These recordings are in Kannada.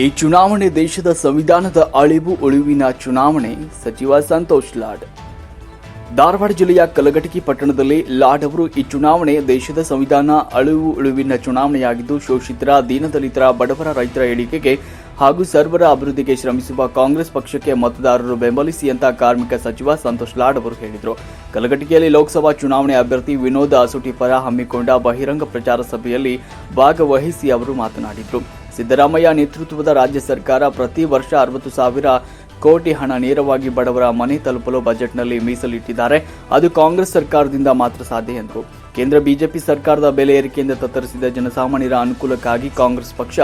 ಈ ಚುನಾವಣೆ ದೇಶದ ಸಂವಿಧಾನದ ಅಳಿವು ಉಳಿವಿನ ಚುನಾವಣೆ ಸಚಿವ ಸಂತೋಷ್ ಲಾಡ್. ಧಾರವಾಡ ಜಿಲ್ಲೆಯ ಕಲಘಟಕಿ ಪಟ್ಟಣದಲ್ಲಿ ಲಾಡ್ ಅವರು ಈ ಚುನಾವಣೆ ದೇಶದ ಸಂವಿಧಾನ ಅಳಿವು ಉಳಿವಿನ ಚುನಾವಣೆಯಾಗಿದ್ದು, ಶೋಷಿತರ, ದೀನದಲಿತರ, ಬಡವರ ರೈತರ ಏಳಿಗೆಗೆ ಹಾಗೂ ಸರ್ವರ ಅಭಿವೃದ್ಧಿಗೆ ಶ್ರಮಿಸುವ ಕಾಂಗ್ರೆಸ್ ಪಕ್ಷಕ್ಕೆ ಮತದಾರರು ಬೆಂಬಲಿಸಿ ಅಂತ ಕಾರ್ಮಿಕ ಸಚಿವ ಸಂತೋಷ್ ಲಾಡ್ ಅವರು ಹೇಳಿದರು. ಕಲಘಟಗಿಯಲ್ಲಿ ಲೋಕಸಭಾ ಚುನಾವಣೆ ಅಭ್ಯರ್ಥಿ ವಿನೋದ್ ಅಸುಟಿ ಪರ ಹಮ್ಮಿಕೊಂಡ ಬಹಿರಂಗ ಪ್ರಚಾರ ಸಭೆಯಲ್ಲಿ ಭಾಗವಹಿಸಿ ಅವರು ಮಾತನಾಡಿದರು. ಸಿದ್ದರಾಮಯ್ಯ ನೇತೃತ್ವದ ರಾಜ್ಯ ಸರ್ಕಾರ ಪ್ರತಿ ವರ್ಷ ಅರವತ್ತು ಸಾವಿರ ಕೋಟಿ ಹಣ ನೇರವಾಗಿ ಬಡವರ ಮನೆ ತಲುಪಲು ಬಜೆಟ್ನಲ್ಲಿ ಮೀಸಲಿಟ್ಟಿದ್ದಾರೆ. ಅದು ಕಾಂಗ್ರೆಸ್ ಸರ್ಕಾರದಿಂದ ಮಾತ್ರ ಸಾಧ್ಯ ಎಂದರು ಕೇಂದ್ರ ಬಿಜೆಪಿ ಸರ್ಕಾರದ ಬೆಲೆ ಏರಿಕೆಯಿಂದ ತತ್ತರಿಸಿದ ಜನಸಾಮಾನ್ಯರ ಅನುಕೂಲಕ್ಕಾಗಿ ಕಾಂಗ್ರೆಸ್ ಪಕ್ಷ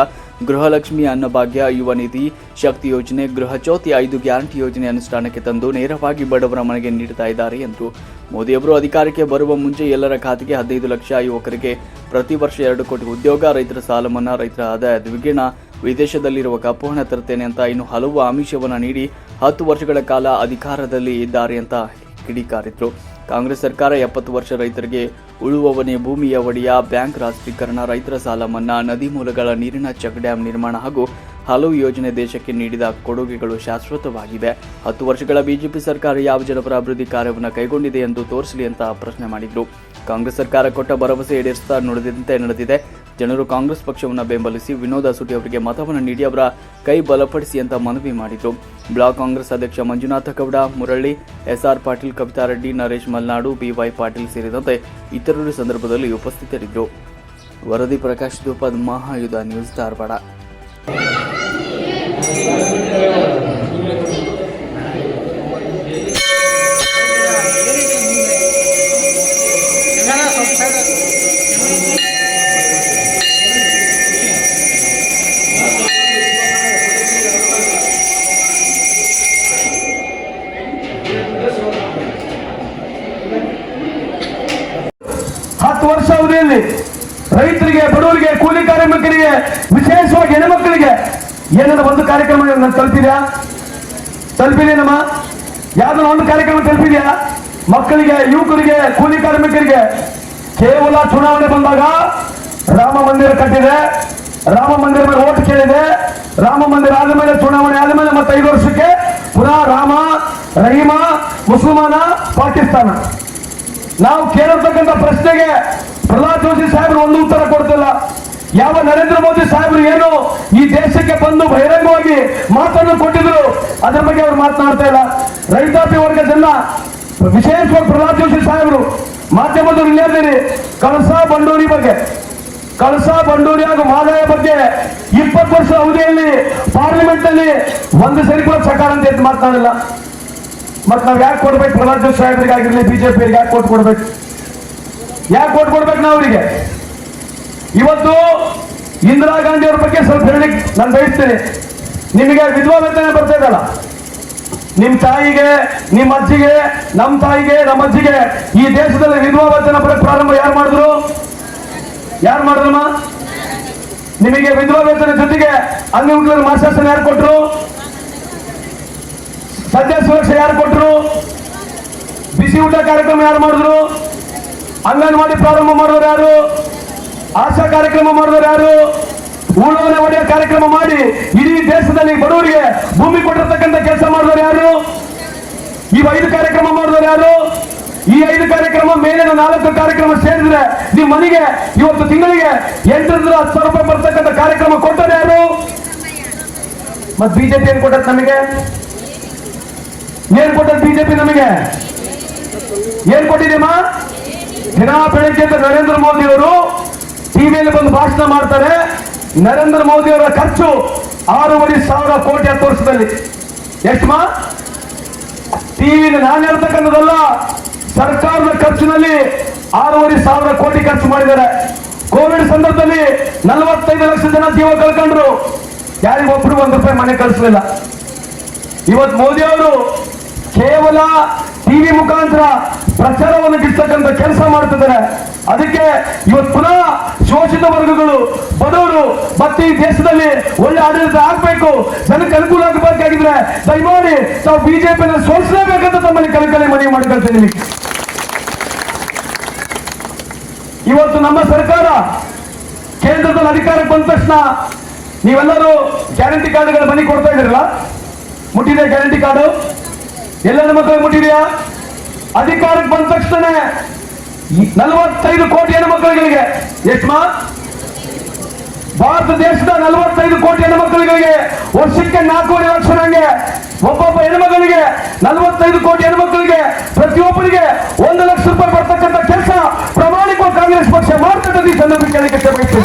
ಗೃಹಲಕ್ಷ್ಮಿ ಅನ್ನಭಾಗ್ಯ ಯುವ ನಿಧಿ ಶಕ್ತಿ ಯೋಜನೆ, ಗೃಹ ಚೌತಿ ಐದು ಗ್ಯಾರಂಟಿ ಯೋಜನೆ ಅನುಷ್ಠಾನಕ್ಕೆ ತಂದು ನೇರವಾಗಿ ಬಡವರ ಮನೆಗೆ ನೀಡುತ್ತಾ ಇದ್ದಾರೆ ಎಂದರು ಮೋದಿಯವರು ಅಧಿಕಾರಕ್ಕೆ ಬರುವ ಮುಂಚೆ ಎಲ್ಲರ ಖಾತೆಗೆ ಹದಿನೈದು ಲಕ್ಷ ಯುವಕರಿಗೆ ಪ್ರತಿ ವರ್ಷ ಎರಡು ಕೋಟಿ ಉದ್ಯೋಗ, ರೈತರ ಸಾಲ ಮನ್ನಾ ರೈತರ ಆದಾಯ ದ್ವಿಗುಣ ವಿದೇಶದಲ್ಲಿರುವ ಕಪ್ಪು ಹಣ ತರ್ತೇನೆ ಅಂತ ಇನ್ನು ಹಲವು ಆಮಿಷವನ್ನು ನೀಡಿ ಹತ್ತು ವರ್ಷಗಳ ಕಾಲ ಅಧಿಕಾರದಲ್ಲಿ ಇದ್ದಾರೆ ಅಂತ ಕಿಡಿಕಾರಿದ್ರು. ಕಾಂಗ್ರೆಸ್ ಸರ್ಕಾರ ಎಪ್ಪತ್ತು ವರ್ಷ ರೈತರಿಗೆ ಉಳುವವನೇ ಭೂಮಿಯ ಒಡೆಯ ಬ್ಯಾಂಕ್ ರಾಷ್ಟ್ರೀಕರಣ, ರೈತರ ಸಾಲ ಮನ್ನಾ, ನದಿ ಮೂಲಗಳ ನೀರಿನ ಚೆಕ್ ಡ್ಯಾಂ ನಿರ್ಮಾಣ ಹಾಗೂ ಹಲವು ಯೋಜನೆ ದೇಶಕ್ಕೆ ನೀಡಿದ ಕೊಡುಗೆಗಳು ಶಾಶ್ವತವಾಗಿವೆ. ಹತ್ತು ವರ್ಷಗಳ ಬಿಜೆಪಿ ಸರ್ಕಾರ ಯಾವ ಜನಪರ ಅಭಿವೃದ್ಧಿ ಕಾರ್ಯವನ್ನು ಕೈಗೊಂಡಿದೆ ಎಂದು ತೋರಿಸಲಿ ಅಂತ ಪ್ರಶ್ನೆ ಮಾಡಿದ್ರು. ಕಾಂಗ್ರೆಸ್ ಸರ್ಕಾರ ಕೊಟ್ಟ ಭರವಸೆ ಈಡೇರಿಸ್ತಾ ನುಡಿದಂತೆ ನಡೆದಿದೆ. ಜನರು ಕಾಂಗ್ರೆಸ್ ಪಕ್ಷವನ್ನು ಬೆಂಬಲಿಸಿ ವಿನೋದ ಸುಟಿ ಅವರಿಗೆ ಮತವನ್ನು ನೀಡಿ ಅವರ ಕೈ ಬಲಪಡಿಸಿ ಅಂತ ಮನವಿ ಮಾಡಿದರು. ಬ್ಲಾಕ್ ಕಾಂಗ್ರೆಸ್ ಅಧ್ಯಕ್ಷ Manjunatha Gowda, Murali, S R Patil, Kavitha Reddy, Naresh Malnadu B Y Patil ಸೇರಿದಂತೆ ಇತರರು ಸಂದರ್ಭದಲ್ಲಿ ಉಪಸ್ಥಿತರಿದ್ದರು. ವರದಿ ಪ್ರಕಾಶ್ ದೂಪದ್ ಮಹಾಯುಧ ನ್ಯೂಸ್ ಧಾರವಾಡ. ಅವಧಿಯಲ್ಲಿ ರೈತರಿಗೆ, ಬಡವರಿಗೆ, ಕೂಲಿ ಕಾರ್ಮಿಕರಿಗೆ, ವಿಶೇಷವಾಗಿ ಹೆಣ್ಮಕ್ಳಿಗೆ ಏನಾದ್ರು ಒಂದು ಕಾರ್ಯಕ್ರಮ ನಾನು ತಲುಪಿದ್ಯಾ? ತಲುಪಿದೇನಮ್ಮ ಯಾವ್ದಾದ್ರು ಒಂದು ಕಾರ್ಯಕ್ರಮ ತಲುಪಿದ್ಯಾ? ಮಕ್ಕಳಿಗೆ, ಯುವಕರಿಗೆ, ಕೂಲಿ ಕಾರ್ಮಿಕರಿಗೆ. ಕೇವಲ ಚುನಾವಣೆ ಬಂದಾಗ ರಾಮ ಮಂದಿರ ಕಟ್ಟಿದೆ. ರಾಮ ಮಂದಿರ ಮೇಲೆ ಓಟ್ ಕೇಳಿದೆ. ರಾಮ ಮಂದಿರ ಆದಮೇಲೆ ಚುನಾವಣೆ ಆದ ಮೇಲೆ ಮತ್ತೆ ಐದು ವರ್ಷಕ್ಕೆ ಪುನಃ ರಾಮ, ರಹೀಮ, ಮುಸಲ್ಮಾನ, ಪಾಕಿಸ್ತಾನ. ನಾವು ಕೇಳತಕ್ಕಂಥ ಪ್ರಶ್ನೆಗೆ ಪ್ರಹ್ಲಾದ್ ಜೋಶಿ ಸಾಹೇಬರು ಒಂದು ಉತ್ತರ ಕೊಡ್ತಿಲ್ಲ. ಯಾವ ನರೇಂದ್ರ ಮೋದಿ ಸಾಹೇಬರು ಏನು ಈ ದೇಶಕ್ಕೆ ಬಂದು ಬಹಿರಂಗವಾಗಿ ಮಾತನ್ನು ಕೊಟ್ಟಿದ್ರು, ಅದರ ಬಗ್ಗೆ ಅವರು ಮಾತನಾಡ್ತಾ ಇಲ್ಲ. ರೈತಾಪಿ ವರ್ಗದ ಜನ ವಿಶೇಷವಾಗಿ ಪ್ರಹ್ಲಾದ್ ಜೋಶಿ ಸಾಹೇಬರು, ಮಾಧ್ಯಮದವರು ಇಲ್ಲೇ ಕಳಸಾ ಬಂಡೂರಿ ಬಗ್ಗೆ. ಕಳಸಾ ಬಂಡೂರಿ ಹಾಗೂ ಮಾದಾಯ ಬಗ್ಗೆ ಇಪ್ಪತ್ತು ವರ್ಷ ಅವಧಿಯಲ್ಲಿ ಪಾರ್ಲಿಮೆಂಟ್ನಲ್ಲಿ ಒಂದು ಸರಿ ಕೂಡ ಸಕಾರ ಅಂತ ಎದ್ದು ಮಾತನಾಡಿಲ್ಲ. ಮತ್ತೆ ನಾವು ಯಾಕೆ ಕೊಡ್ಬೇಕು ಪ್ರಹ್ಲಾದ್ ಜೋಶಿ ಸಾಹೇಬರಿಗೆ ಆಗಿರ್ಲಿ ಬಿಜೆಪಿ ಯಾಕೆ ಕೊಟ್ಟು ಕೊಡ್ಬೇಕು? ಯಾಕೆ ಕೊಟ್ಟು ಕೊಡ್ಬೇಕು ನಾವು ಅವರಿಗೆ? ಇವತ್ತು ಇಂದಿರಾ ಗಾಂಧಿ ಅವ್ರ ಬಗ್ಗೆ ಸ್ವಲ್ಪ ಹೇಳಲಿಕ್ಕೆ ನಾನು ಬಯಸ್ತೀನಿ. ನಿಮಗೆ ವಿಧವಾ ವೇತನ ಬರ್ತಾ ಇದ್ದಲ್ಲ ನಿಮ್ಮ ತಾಯಿಗೆ ನಿಮ್ಮ ಅಜ್ಜಿಗೆ ನಮ್ಮ ತಾಯಿಗೆ ನಮ್ಮ ಅಜ್ಜಿಗೆ ಈ ದೇಶದಲ್ಲಿ ವಿಧವಾ ವೇತನ ಪ್ರಾರಂಭ ಯಾರು ಮಾಡಿದ್ರು? ಯಾರು ಮಾಡಿದ್ರಮ್ಮ? ನಿಮಗೆ ವಿಧವಾ ವೇತನ ಜೊತೆಗೆ ಅಂಗವಿಕಲರ ಮಾಸಾಸನ ಯಾರು ಕೊಟ್ಟರು ಸದ್ಯ ಸುರಕ್ಷೆ ಯಾರು ಕೊಟ್ಟರು ಬಿಸಿ ಊಟ ಕಾರ್ಯಕ್ರಮ ಯಾರು ಮಾಡಿದ್ರು? ಅಂಗನವಾಡಿ ಪ್ರಾರಂಭ ಮಾಡಿದವರು ಯಾರು? ಆಶಾ ಕಾರ್ಯಕ್ರಮ ಮಾಡಿದವರು ಯಾರು? ಉಳುವನೆ ಒಡೆಯ ಕಾರ್ಯಕ್ರಮ ಮಾಡಿ ಇಡೀ ದೇಶದಲ್ಲಿ ಬಡವರಿಗೆ ಭೂಮಿ ಕೊಟ್ಟಿರ್ತಕ್ಕಂಥ ಕೆಲಸ ಮಾಡಿದವರು ಯಾರು? ಈ ಐದು ಕಾರ್ಯಕ್ರಮ ಮಾಡಿದವರು ಯಾರು? ಈ ಐದು ಕಾರ್ಯಕ್ರಮ ಮೇಲಿನ ನಾಲ್ಕು ಕಾರ್ಯಕ್ರಮ ಸೇರಿದ್ರೆ ನಿಮ್ಮ ಮನೆಗೆ ಇವತ್ತು ತಿಂಗಳಿಗೆ ಎಂಟರಿಂದ ಹತ್ತು ಸಾವಿರ ರೂಪಾಯಿ ಬರ್ತಕ್ಕಂಥ ಕಾರ್ಯಕ್ರಮ ಕೊಟ್ಟರೆ ಯಾರು? ಮತ್ತೆ ಬಿಜೆಪಿ ಏನ್ ಕೊಟ್ಟದ್ ನಮಗೆ? ಏನ್ ಕೊಟ್ಟದ್ ಬಿಜೆಪಿ ನಮಗೆ? ಏನ್ ಕೊಟ್ಟಿದೆಯಮ್ಮ ದಿನ ಬೆಳಗ್ಗೆ ನರೇಂದ್ರ ಮೋದಿ ಅವರು ಟಿವಿಯಲ್ಲಿ ಬಂದು ಭಾಷಣ ಮಾಡ್ತಾರೆ. ನರೇಂದ್ರ ಮೋದಿ ಅವರ ಖರ್ಚು ಆರೂವರೆ ಸಾವಿರ ಕೋಟಿ ಹತ್ತು ವರ್ಷದಲ್ಲಿ. ಎಷ್ಟು ಮಾ? ಟಿವಿ ನಾನು ಹೇಳ್ತಕ್ಕಂಥದ್ದಲ್ಲ, ಸರ್ಕಾರದ ಖರ್ಚಿನಲ್ಲಿ ಆರೂವರೆ ಸಾವಿರ ಕೋಟಿ ಖರ್ಚು ಮಾಡಿದ್ದಾರೆ. ಕೋವಿಡ್ ಸಂದರ್ಭದಲ್ಲಿ ನಲವತ್ತೈದು ಲಕ್ಷ ಜನ ಜೀವ ಕಳ್ಕೊಂಡ್ರು. ಯಾರಿಗೊಬ್ರು ಒಂದು ರೂಪಾಯಿ ಮನೆ ಕಳಿಸಲಿಲ್ಲ. ಇವತ್ತು ಮೋದಿ ಅವರು ಕೇವಲ ಟಿವಿ ಮುಖಾಂತರ ಪ್ರಚಾರವನ್ನು ಗಿಡ್ತಕ್ಕಂಥ ಕೆಲಸ ಮಾಡ್ತಿದ್ದಾರೆ. ಅದಕ್ಕೆ ಇವತ್ತು ಪುನಃ ಶೋಷಿತ ವರ್ಗಗಳು, ಬಡವರು ಮತ್ತೆ ಈ ದೇಶದಲ್ಲಿ ಒಳ್ಳೆ ಆಡಳಿತ ಆಗ್ಬೇಕು. ಜನಕ್ಕೆ ಅನುಕೂಲ ಆಗಬೇಕಾಗಿದ್ರೆ ದಯಮಾಡಿ ತಾವು ಬಿಜೆಪಿಯನ್ನು ಸೋಲಿಸಲೇಬೇಕಂತ ತಮ್ಮಲ್ಲಿ ಕಲಕಲೆ ಮನವಿ ಮಾಡಿಕೊಳ್ತೇನೆ ಇವತ್ತು ನಮ್ಮ ಸರ್ಕಾರ ಕೇಂದ್ರದಲ್ಲಿ ಅಧಿಕಾರಕ್ಕೆ ಬಂದ ತಕ್ಷಣ ನೀವೆಲ್ಲರೂ ಗ್ಯಾರಂಟಿ ಕಾರ್ಡ್ಗಳ ಮನೆ ಕೊಡ್ತಾ ಇದ್ರಲ್ಲ ಮುಟ್ಟಿದೆ ಗ್ಯಾರಂಟಿ ಕಾರ್ಡು? ಎಲ್ಲ ಮಕ್ಕಳಿಗೆ ಮುಟ್ಟಿದೆಯಾ? ಅಧಿಕಾರಕ್ಕೆ ಬಂದ ತಕ್ಷಣ ನಲವತ್ತೈದು ಕೋಟಿ ಹೆಣ್ಮಕ್ಳುಗಳಿಗೆ ಎಷ್ಟು ಮಾ? ಭಾರತ ದೇಶದ ನಲವತ್ತೈದು ಕೋಟಿ ಹೆಣ್ಮಕ್ಳುಗಳಿಗೆ ವರ್ಷಕ್ಕೆ ನಾಲ್ಕೂವರೆ ಲಕ್ಷ ನಂಗೆ ಒಬ್ಬೊಬ್ಬ ಹೆಣ್ಮಗಳಿಗೆ ನಲವತ್ತೈದು ಕೋಟಿ ಹೆಣ್ಮಕ್ಕಳಿಗೆ ಪ್ರತಿಯೊಬ್ಬರಿಗೆ ಒಂದು ಲಕ್ಷ ರೂಪಾಯಿ ಬರ್ತಕ್ಕಂಥ ಕೆಲಸ ಪ್ರಮಾಣಿಕ ಕಾಂಗ್ರೆಸ್ ಪಕ್ಷ ಮಾಡ್ತಕ್ಕಂಥ ಈ ಇಷ್ಟಪಡ್ತೀನಿ.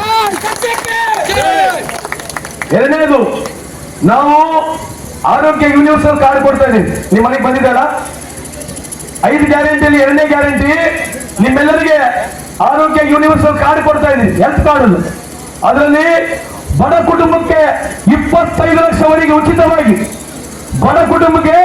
ಎರಡನೇದು ನಾವು ಆರೋಗ್ಯ ಯೂನಿವರ್ಸಲ್ ಕಾರ್ಡ್ ಕೊಡ್ತಾ ಇದ್ದೀನಿ. ನಿಮ್ಮ ಮನೆಗೆ ಬಂದಿದ್ದಲ್ಲ ಐದು ಗ್ಯಾರಂಟಿಯಲ್ಲಿ ಎರಡನೇ ಗ್ಯಾರಂಟಿ ನಿಮ್ಮೆಲ್ಲರಿಗೆ ಆರೋಗ್ಯ ಯೂನಿವರ್ಸಲ್ ಕಾರ್ಡ್ ಕೊಡ್ತಾ ಇದ್ದೀನಿ. ಹೆಲ್ತ್ ಕಾರ್ಡ್ ಅದರಲ್ಲಿ ಬಡ ಕುಟುಂಬಕ್ಕೆ ಇಪ್ಪತ್ತೈದು ಲಕ್ಷವರೆಗೆ ಉಚಿತವಾಗಿ ಬಡ ಕುಟುಂಬಕ್ಕೆ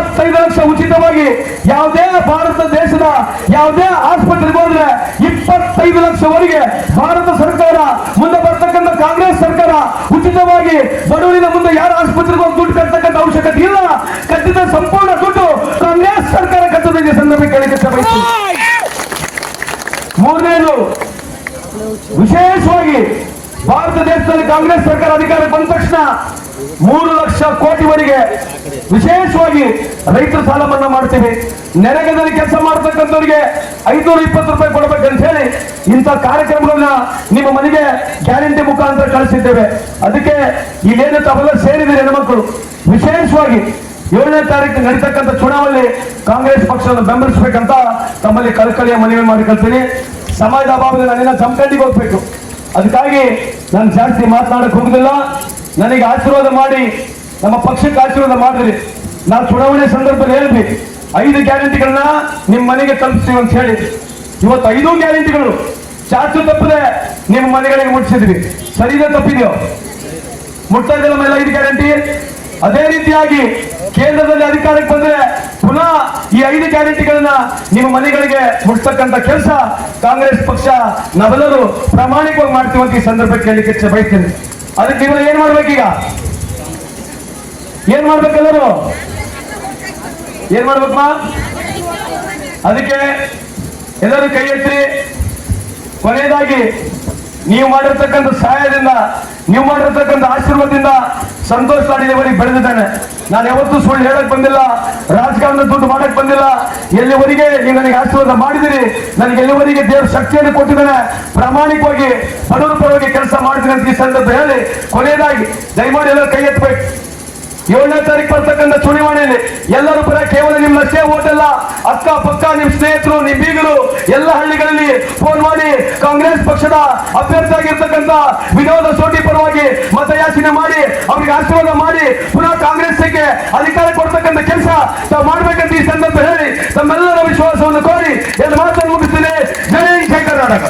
ಇಪ್ಪತ್ತೈದು ಲಕ್ಷ ಉಚಿತವಾಗಿ ಯಾವುದೇ ಭಾರತ ದೇಶದ ಯಾವುದೇ ಆಸ್ಪತ್ರೆಗೆ ಹೋದ್ರೆ ಇಪ್ಪತ್ತೈದು ಲಕ್ಷವರೆಗೆ ಭಾರತ ಸರ್ಕಾರ ಮುಂದೆ ಬರ್ತಕ್ಕಂಥ ಕಾಂಗ್ರೆಸ್ ಸರ್ಕಾರ ಉಚಿತವಾಗಿ ಬಡವರಿನ ಮುಂದೆ ಯಾರು ಆಸ್ಪತ್ರೆಗೆ ಹೋಗಿ ದುಡ್ಡು ಕಟ್ಟತಕ್ಕಂಥ ಅವಶ್ಯಕತೆ ಇಲ್ಲ. ಕಟ್ಟಿದ ಸಂಪೂರ್ಣ ದುಡ್ಡು ಕಾಂಗ್ರೆಸ್ ಸರ್ಕಾರ ಕಟ್ಟದಿದೆ ಸಂದರ್ಭ ಕೇಳಿಕೆ ಬಯಸ್ತೀನಿ ಮೂರನೇದು, ವಿಶೇಷವಾಗಿ ಭಾರತ ದೇಶದಲ್ಲಿ ಕಾಂಗ್ರೆಸ್ ಸರ್ಕಾರ ಅಧಿಕಾರ ಬಂದ ತಕ್ಷಣ ಮೂರು ಲಕ್ಷ ಕೋಟಿವರೆಗೆ ವಿಶೇಷವಾಗಿ ರೈತರ ಸಾಲ ಮನ್ನಾ ಮಾಡ್ತೀವಿ. ನೆರೆಗದಲ್ಲಿ ಕೆಲಸ ಮಾಡ್ತಕ್ಕಂಥವ್ರಿಗೆ ಐದುನೂರ, ಇಪ್ಪತ್ತು ರೂಪಾಯಿ ಕೊಡಬೇಕಂತ ಹೇಳಿ ಇಂಥ ಕಾರ್ಯಕ್ರಮಗಳನ್ನ ನಿಮ್ಮ ಮನೆಗೆ ಗ್ಯಾರಂಟಿ ಮುಖಾಂತರ ಕಳಿಸಿದ್ದೇವೆ. ಅದಕ್ಕೆ ಈಗೇನು ತಾವೆಲ್ಲ ಸೇರಿದ್ದೀರಿ ಹೆಣ್ಮಕ್ಳು ವಿಶೇಷವಾಗಿ ಏಳನೇ ತಾರೀಕು ನಡೀತಕ್ಕಂಥ ಚುನಾವಣೆ ಕಾಂಗ್ರೆಸ್ ಪಕ್ಷವನ್ನು ಬೆಂಬಲಿಸಬೇಕಂತ ತಮ್ಮಲ್ಲಿ ಕಳಕಳಿಯ ಮನವಿ ಮಾಡಿಕೊಳ್ತೀನಿ. ಸಮಾಜದ ಅಭಾವದಲ್ಲಿ ನಾನಿನ್ನ ಜಮಖಂಡಿಗೆ ಹೋಗ್ಬೇಕು. ಅದಕ್ಕಾಗಿ ನಾನು ಜಾಸ್ತಿ ಮಾತನಾಡಕ್ಕೆ ಹೋಗುದಿಲ್ಲ. ನನಗೆ ಆಶೀರ್ವಾದ ಮಾಡಿ ನಮ್ಮ ಪಕ್ಷಕ್ಕೆ ಆಶೀರ್ವಾದ ಮಾಡಿದ್ರಿ. ನಾನು ಚುನಾವಣೆ ಸಂದರ್ಭದಲ್ಲಿ ಹೇಳಿದ್ವಿ ಐದು ಗ್ಯಾರಂಟಿಗಳನ್ನ ನಿಮ್ಮ ಮನೆಗೆ ತಲುಪಿಸ್ತೀವಿ ಅಂತ ಹೇಳಿ ಇವತ್ತು ಐದು ಗ್ಯಾರಂಟಿಗಳು. ಚಾಚು ತಪ್ಪದೆ ನಿಮ್ಮ ಮನೆಗಳಿಗೆ ಮುಟ್ಟಿಸಿದ್ವಿ ಸರಿದೆ ತಪ್ಪಿದೆಯೋ? ಇದೆಯಲ್ಲ ಮೇಲೆ ಐದು ಗ್ಯಾರಂಟಿ. ಅದೇ ರೀತಿಯಾಗಿ ಕೇಂದ್ರದಲ್ಲಿ ಅಧಿಕಾರಕ್ಕೆ ಬಂದ್ರೆ ಪುನಃ ಈ ಐದು ಗ್ಯಾರಂಟಿಗಳನ್ನ ನಿಮ್ಮ ಮನೆಗಳಿಗೆ ಮುಟ್ತಕ್ಕಂತ ಕೆಲಸ ಕಾಂಗ್ರೆಸ್ ಪಕ್ಷ ನಾವೆಲ್ಲರೂ ಪ್ರಾಮಾಣಿಕವಾಗಿ ಮಾಡ್ತೀವಿ ಅಂತ ಈ ಸಂದರ್ಭಕ್ಕೆ ಕೇಳಲಿಕ್ಕೆ ಬಯಸ್ತೇನೆ. ಅದಕ್ಕೆ ನೀವು ಏನ್ ಮಾಡ್ಬೇಕೀಗ? ಏನ್ ಮಾಡ್ಬೇಕೆಲ್ಲರೂ ಏನ್ ಮಾಡ್ಬೇಕಮ್ಮ ಅದಕ್ಕೆ ಎಲ್ಲರೂ ಕೈ ಎತ್ತಿ. ಕೊನೆಯದಾಗಿ, ನೀವು ಮಾಡಿರ್ತಕ್ಕಂಥ ಸಹಾಯದಿಂದ, ನೀವು ಮಾಡಿರ್ತಕ್ಕಂಥ ಆಶೀರ್ವಾದದಿಂದ ಸಂತೋಷ ಲಾಡಿನವರಿಗೆ ಬೆಳೆದಿದ್ದಾನೆ. ನಾನು ಯಾವತ್ತೂ ಸುಳ್ಳು ಹೇಳಕ್ ಬಂದಿಲ್ಲ, ರಾಜಕಾರಣದ ದುಡ್ಡು ಮಾಡಕ್ ಬಂದಿಲ್ಲ. ಎಲ್ಲಿವರೆಗೆ ನೀವು ನನಗೆ ಆಶೀರ್ವಾದ ಮಾಡಿದಿರಿ? ನನಗೆ ಎಲ್ಲಿವರೆಗೆ ದೇವ್ರ ಶಕ್ತಿಯನ್ನು ಕೊಟ್ಟಿದ್ದಾನೆ? ಪ್ರಾಮಾಣಿಕವಾಗಿ ಬಡವರ ಪರವಾಗಿ ಕೆಲಸ ಮಾಡ್ತೀನಿ ಅಂತ ಈ ಸಂದರ್ಭ ಹೇಳಿ. ಕೊನೆಯದಾಗಿ, ದಯಮಾಡಿ ಎಲ್ಲರೂ ಕೈ ಎತ್ತಬೇಕು ಏಳನೇ ತಾರೀಕು ಬರ್ತಕ್ಕಂಥ ಚುನಾವಣೆಯಲ್ಲಿ ಎಲ್ಲರೂ ಬರ ಕೇವಲ ನಿಮ್ಮ ಅಷ್ಟೇ ಓಟಲ್ಲ ಅಕ್ಕ ಪಕ್ಕ ನಿಮ್ ಸ್ನೇಹಿತರು, ನಿಮ್ ಬೀಗರು, ಎಲ್ಲ ಹಳ್ಳಿಗಳಲ್ಲಿ ಫೋನ್ ಮಾಡಿ ಕಾಂಗ್ರೆಸ್ ಪಕ್ಷದ ಅಭ್ಯರ್ಥಿ ಆಗಿರ್ತಕ್ಕಂಥ ವಿನೋದ ಸೋಟಿ ಪರವಾಗಿ ಮತಯಾಚನೆ ಮಾಡಿ, ಅವರಿಗೆ ಆಶೀರ್ವಾದ ಮಾಡಿ ಪುನಃ ಕಾಂಗ್ರೆಸ್ಗೆ ಅಧಿಕಾರ ಕೊಡ್ತಕ್ಕಂಥ ಕೆಲಸ ತಾವು ಮಾಡ್ಬೇಕಂತ ಈ ಸಂದರ್ಭ ಹೇಳಿ, ತಮ್ಮೆಲ್ಲರ ವಿಶ್ವಾಸವನ್ನು ಕೋರಿ, ಎರಡು ಮಾತನ್ನು ಮುಗಿಸ್ತೇನೆ. ಜಯ ಜಯ ಕರ್ನಾಟಕ.